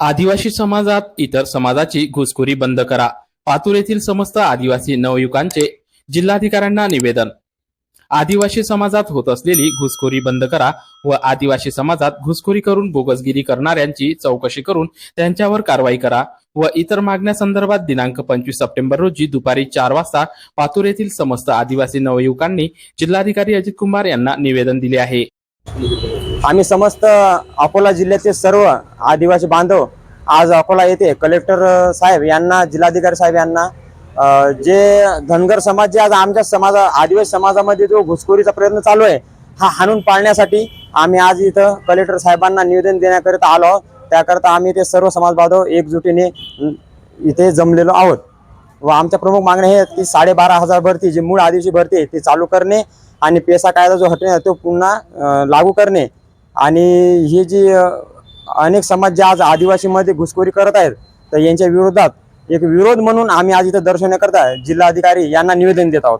आदिवासी समाजात इतर समाजाची घुसखोरी बंद करा. पातूर येथील समस्त आदिवासी नवयुवकांचे जिल्हाधिकाऱ्यांना निवेदन. आदिवासी समाजात होत असलेली घुसखोरी बंद करा व आदिवासी समाजात घुसखोरी करून बोगसगिरी करणाऱ्यांची चौकशी करून त्यांच्यावर कारवाई करा व इतर मागण्यासंदर्भात दिनांक पंचवीस सप्टेंबर रोजी दुपारी चार वाजता पातूर येथील समस्त आदिवासी नवयुवकांनी जिल्हाधिकारी अजित कुमार यांना निवेदन दिले आहे. आम्ही समस्त अकोला जिल्ह्याचे सर्व आदिवासी बांधव आज अकोला येथे कलेक्टर साहेब यांना जिल्हाधिकारी साहेब यांना जे धनगर समाज जे आज आमच्या समाजा आदिवासी समाजामध्ये जो घुसखोरीचा प्रयत्न चालू आहे हा हाणून पाळण्यासाठी आम्ही आज इथं कलेक्टर साहेबांना निवेदन देण्याकरिता आलो आहोत. त्याकरता आम्ही ते सर्व समाज बांधव एकजुटीने इथे जमलेलो आहोत. व आमच्या प्रमुख मागण्या हे आहेत की साडेबारा हजार भरती जी मूळ आदिवासी भरती आहे ती चालू करणे आणि पेसा कायदा जो हटणे तो पुन्हा लागू करणे. आणि ही जी अनेक समाज जे आज आदिवासीमध्ये घुसखोरी करत आहेत तर यांच्या विरोधात एक विरोध म्हणून आम्ही आज इथं दर्शवण्याकरता जिल्हाधिकारी यांना निवेदन देत आहोत.